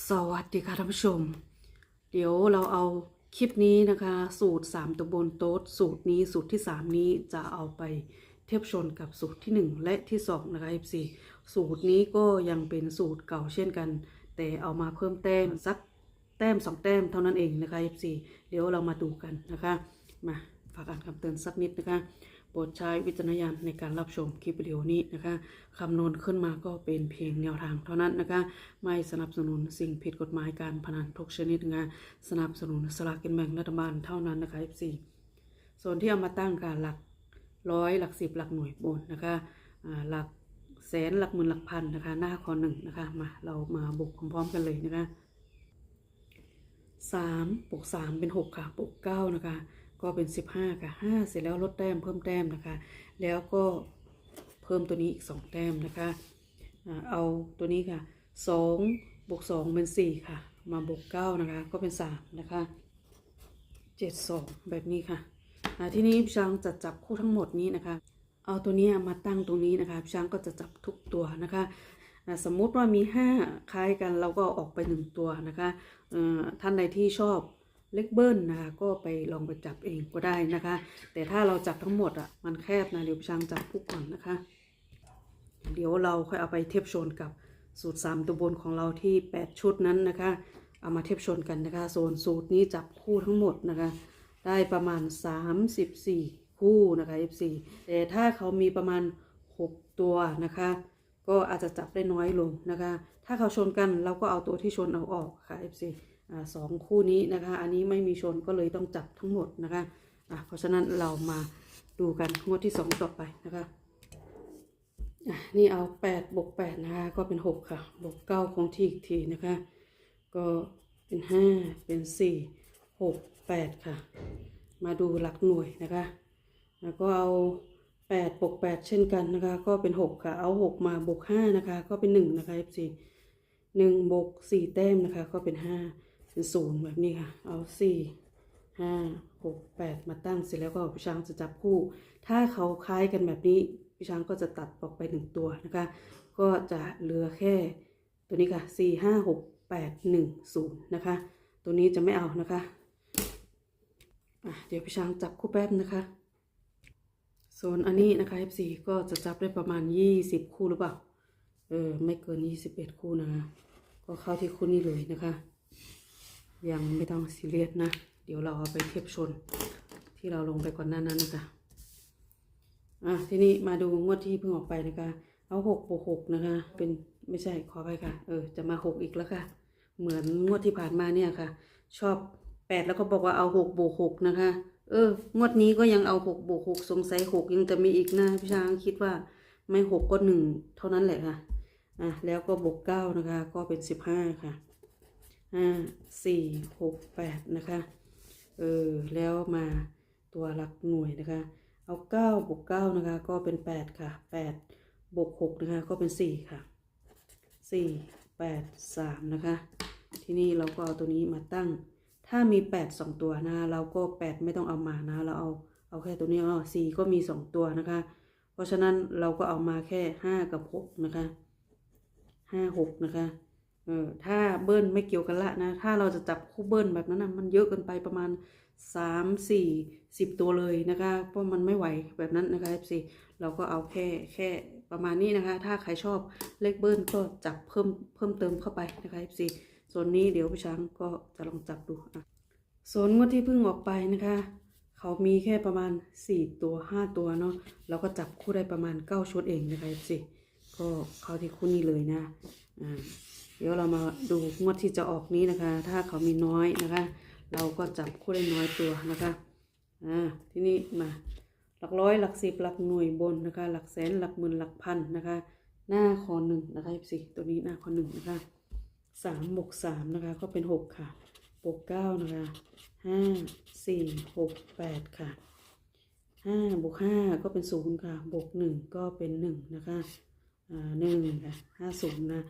สวัสดีค่ะท่านผู้ชม เดี๋ยวเราเอาคลิปนี้นะคะ สูตร 3ตัวบนโต๊ดสูตรนี้สูตรที่ 3 นี้จะเอาไปเทียบชนกับสูตรที่ 1 และที่ 2 นะคะ FC สูตรนี้ก็ยังเป็นสูตรเก่าเช่นกัน แต่เอามาเพิ่มแต้มสักแต้ม 2 แต้มเท่านั้นเองนะคะ FC เดี๋ยวเรามาดูกันนะคะ มาฝากอ่านคำเตือนสักนิดนะคะ โปรดใช้วิจารณญาณในการรับชมคลิปวิดีโอนี้นะคะคำนวณขึ้นมาก็เป็นเพียงแนวทางเท่านั้นนะคะ ไม่สนับสนุนสิ่งผิดกฎหมายการพนันทุกชนิดนะคะสนับสนุนสลากกินแบ่งรัฐบาลเท่านั้นนะคะ FC ส่วนที่เอามาตั้งการหลักร้อยหลักสิบหลักหน่วยบนนะคะหลักแสนหลักหมื่นหลักพันนะคะ หน้าคอหนึ่งนะคะมาเรามาบุกพร้อมๆกันเลยนะคะสามบวกสามเป็นหกค่ะบวกเก้านะคะ ก็เป็นสิบห้าค่ะห้าเสร็จแล้วลดแต้มเพิ่มแต้มนะคะ แล้วก็เพิ่มตัวนี้อีกสองแต้มนะคะ เอาตัวนี้ค่ะสองบวกสองเป็นสี่ค่ะ มาบวกเก้านะคะ ก็เป็นสามนะคะเจ็ดสองแบบนี้ค่ะทีนี้ช้างจะจับคู่ทั้งหมดนี้นะคะ เอาตัวนี้มาตั้งตรงนี้นะคะช้างก็จะจับทุกตัวนะคะสมมุติว่ามี 5 คล้ายกันเราก็ออกไป 1 ตัวนะคะท่านใดที่ชอบ เล็กเบิ้ลนะคะ ก็ไปลองไปจับเองก็ได้นะคะ แต่ถ้าเราจับทั้งหมดอะมันแคบนะเดี๋ยวพี่ช้างจับคู่ก่อนนะคะ เดี๋ยวเราค่อยเอาไปเทียบชนกับสูตร 3 ตัวบนของเราที่ 8 ชุดนั้นนะคะ เอามาเทียบชนกันนะคะ ส่วนสูตรนี้จับคู่ทั้งหมดนะคะ ได้ประมาณ 34 คู่นะคะ F4 แต่ถ้าเขามีประมาณ 6 ตัวนะคะ ก็อาจจะจับได้น้อยลงนะคะ ถ้าเขาชนกันเราก็เอาตัวที่ชนเอาออกค่ะ F4 สองคู่นี้นะคะ อันนี้ไม่มีชนก็เลยต้องจับทั้งหมดนะคะะเพราะฉะนั้นเรามาดูกันงวดที่2ต่อไปนะคะะนี่เอาแปดบวกแปดนะคะ ก็เป็นหกค่ะ บวกเก้าคงที่อีกทีนะคะ ก็เป็นห้าเป็นสี่หกแปดค่ะ มาดูหลักหน่วยนะคะ แล้วก็เอาแปดบวกแปดเช่นกันนะคะ ก็เป็นหกค่ะ เอาหกมาบวกห้านะคะ ก็เป็นหนึ่งนะคะ f สี่หนึ่งบวกสี่แต้มนะคะ ก็เป็นห้า เป็นศูนย์แบบนี้ค่ะ เอาสี่ห้าหกแปดมาตั้งเสร็จแล้วก็พี่ช้างจะจับคู่ ถ้าเขาคล้ายกันแบบนี้พี่ช้างก็จะตัดออกไปหนึ่งตัวนะคะ ก็จะเหลือแค่ตัวนี้ค่ะสี่ห้าหกแปดหนึ่งศูนย์นะคะ ตัวนี้จะไม่เอานะคะอะเดี๋ยวพี่ช้างจับคู่แป๊บนะคะ ส่วนอันนี้นะคะ F4 ก็จะจับได้ประมาณ20คู่หรือเปล่า เออ ไม่เกิน21คู่นะคะก็เข้าที่คู่นี้เลยนะคะ ยังไม่ต้องซีเรียสนะ เดี๋ยวเราเอาไปเทียบชน ที่เราลงไปก่อนหน้านั้นนะคะอะทีนี้มาดูงวดที่เพิ่งออกไปนะคะ เอาหกบวกหกนะคะ เป็นไม่ใช่ขอไปค่ะ เออ จะมาหกอีกแล้วค่ะ เหมือนงวดที่ผ่านมาเนี่ยค่ะ ชอบแปดแล้วก็บอกว่าเอาหกบวกหกนะคะ เออ งวดนี้ก็ยังเอาหกบวกหกสงสัยหกยังจะมีอีกนะพี่ช้างคิดว่าไม่หกก็หนึ่งเท่านั้นแหละค่ะ อะแล้วก็บวกเก้านะคะ ก็เป็นสิบห้าค่ะ ห้าสี่หกแปดนะคะเออแล้วมาตัวหลักหน่วยนะคะ เอาเก้าบวกเก้านะคะ ก็เป็นแปดค่ะแปดบวกหกนะคะ ก็เป็นสี่ค่ะสี่แปดสามนะคะ ทีนี้เราก็เอาตัวนี้มาตั้ง ถ้ามีแปดสองตัวนะเราก็แปดไม่ต้องเอามานะเราเอาเอาแค่ตัวนี้อ๋อสี่ก็มีสองตัวนะคะ เพราะฉะนั้นเราก็เอามาแค่ห้ากับหกนะคะห้าหกนะคะ เออถ้าเบิ้ลไม่เกี่ยวกันละนะ ถ้าเราจะจับคู่เบิ้ลแบบนั้นนะมันเยอะเกินไปประมาณสามสี่สิบตัวเลยนะคะ เพราะมันไม่ไหวแบบนั้นนะคะ FC เราก็เอาแค่แค่ประมาณนี้นะคะ ถ้าใครชอบเลขเบิ้ลก็จับเพิ่มเพิ่มเติมเข้าไปนะคะ FC ส่วนนี้เดี๋ยวพี่ช้างก็จะลองจับดูอะส่วนงวดที่เพิ่งออกไปนะคะ เขามีแค่ประมาณ4ตัว5ตัวเนาะเราก็จับคู่ได้ประมาณ9ชุดเองนะคะ FC ก็เข้าที่คู่นี้เลยนะอ่า ดี๋ยวเรามาดูงวดที่จะออกนี้นะคะ ถ้าเขามีน้อยนะคะ เราก็จับคู่ได้น้อยตัวนะคะอ่าทีนี้มาหลักร้อยหลักสิบหลักหน่วยบนนะคะ หลักแสนหลักหมื่นหลักพันนะคะ หน้าคอหนึ่งนะคะสิตัวนี้หน้าคอหนึ่งนะคะสามบวกสามนะคะ ก็เป็นหกค่ะบวกเก้านะคะห้าสี่หกแปดค่ะห้าบวกห้าก็เป็นศูนย์ค่ะบวกหนึ่งก็เป็นหนึ่งนะคะอ่าหนึ่งค่ะห้าศูนย์นะ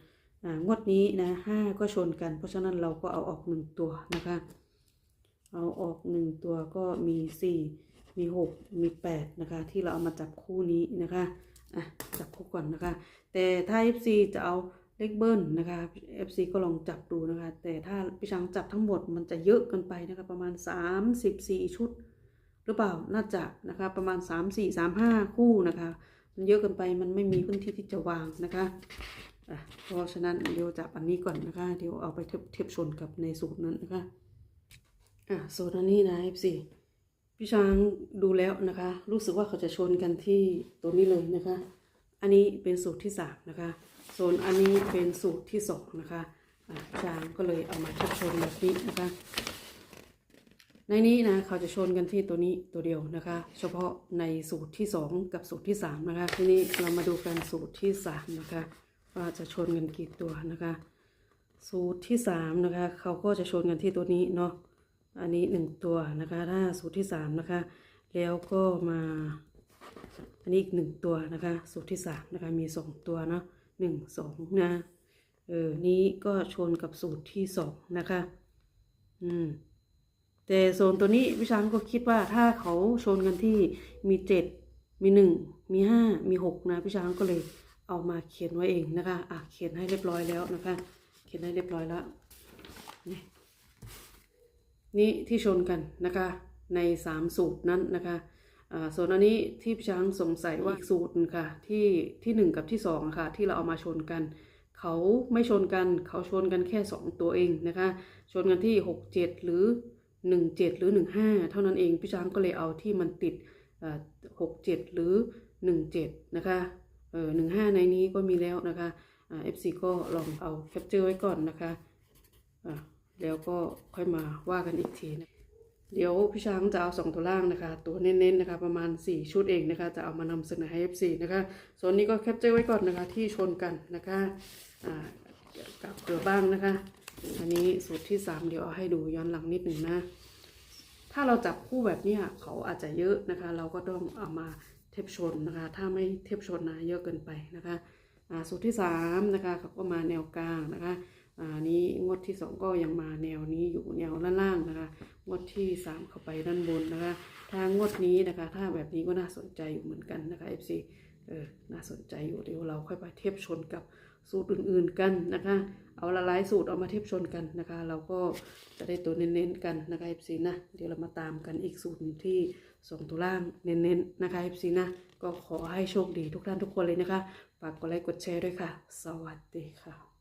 งวดนี้นะห้าก็ชนกัน เพราะฉะนั้นเราก็เอาออกหนึ่งตัวนะคะ เอาออกหนึ่งตัวก็มีสี่มีหกมีแปดนะคะ ที่เราเอามาจับคู่นี้นะคะอะจับคู่ก่อนนะคะ แต่ถ้า FC จะเอาเลขเบิ้ลนะคะ FC ก็ลองจับดูนะคะ แต่ถ้าพี่ช้างจับทั้งหมดมันจะเยอะเกินไปนะคะ ประมาณ 34 ชุด หรือเปล่าน่าจะนะคะ ประมาณ 3 4 3 5 คู่นะคะ มันเยอะเกินไปมันไม่มีพื้นที่ที่จะวางนะคะอะ เพราะฉะนั้นเดี๋ยวจับอันนี้ก่อนนะคะ เดี๋ยวเอาไปเทียบเทียบชนกับในสูตรนั้นนะคะ อะสูตรอันนี้นะ FC พี่ช้างดูแล้วนะคะ รู้สึกว่าเขาจะชนกันที่ตัวนี้เลยนะคะ อันนี้เป็นสูตรที่สามนะคะส่วนอันนี้เป็นสูตรที่สองนะคะพี่ช้างก็เลยเอามาเทียบชนแบบนี้นะคะ ในนี้นะเขาจะชนกันที่ตัวนี้ตัวเดียวนะคะ เฉพาะในสูตรที่2กับสูตรที่3นะคะ ทีนี้เรามาดูกันสูตรที่3นะคะ ว่าจะชนกันกี่ตัวนะคะ สูตรที่3นะคะเขาก็จะชนกันที่ตัวนี้เนาะอันนี้1ตัวนะคะ ถ้าสูตรที่3นะคะ แล้วก็มา อันนี้อีกหนึ่งตัวนะคะ สูตรที่3นะคะมี2ตัวเนาะหนึ่งสองนะเออนี้ก็ชนกับสูตรที่2นะคะ อืมแต่โซนตัวนี้พี่ช้างก็คิดว่าถ้าเขาชนกันที่มีเจ็ดมีหนึ่งมีห้ามีหกนะพี่ช้างก็เลย เอามาเขียนไว้เองนะคะ อะเขียนให้เรียบร้อยแล้วนะคะ เขียนให้เรียบร้อยแล้ว นี่นี่ที่ชนกันนะคะ ในสามสูตรนั้นนะคะส่วนอันนี้ที่พี่ช้างสงสัยว่าอีกสูตรค่ะที่ที่หนึ่งกับที่สองค่ะ ที่เราเอามาชนกัน เขาไม่ชนกันเขาชนกันแค่สองตัวเองนะคะ ชนกันที่หกเจ็ดหรือหนึ่งเจ็ดหรือหนึ่งห้าเท่านั้นเองพี่ช้างก็เลยเอาที่มันติดหกเจ็ดหรือหนึ่งเจ็ดนะคะ เออหนึ่งห้าในนี้ก็มีแล้วนะคะเอ่า FC ก็ลองเอาแคปเจอร์ไว้ก่อนนะคะอ่าแล้วก็ค่อยมาว่ากันอีกทีนะเดี๋ยวพี่ช้างจะเอาสองตัวล่างนะคะ ตัวเน้นๆนะคะ ประมาณ 4 ชุดเองนะคะ จะเอามานำเสนอให้ FC นะคะ ส่วนนี้ก็แคปเจอร์ไว้ก่อนนะคะ ที่ชนกันนะคะกับเกลือบ้างนะคะ อันนี้สูตรที่ 3 เดี๋ยวเอาให้ดูย้อนหลังนิดหนึ่งนะ ถ้าเราจับคู่แบบนี้เขาอาจจะเยอะนะคะ เราก็ต้องเอามา เทียบชนนะคะ ถ้าไม่เทียบชนนะเยอะเกินไปนะคะสูตรที่3นะคะเขาก็มาแนวกลางนะคะอ่านี้งวดที่ 2 ก็ยังมาแนวนี้อยู่แนวล่างๆนะคะ งวดที่ 3 เข้าไปด้านบนนะคะทางงวดนี้นะคะ ถ้าแบบนี้ก็น่าสนใจอยู่เหมือนกันนะคะ FC เออ น่าสนใจอยู่เดี๋ยวเราค่อยไปเทียบชนกับสูตรอื่นๆกันนะคะ เอาละลายสูตรเอามาเทียบชนกันนะคะ เราก็จะได้ตัวเน้นๆกันนะคะ FC นะ เดี๋ยวเรามาตามกันอีกสูตรที่ ส่งตัวล่างเน้นๆนะคะ FC นะ ก็ขอให้โชคดีทุกท่านทุกคนเลยนะคะ ฝากกดไลค์กดแชร์ด้วยค่ะ สวัสดีค่ะ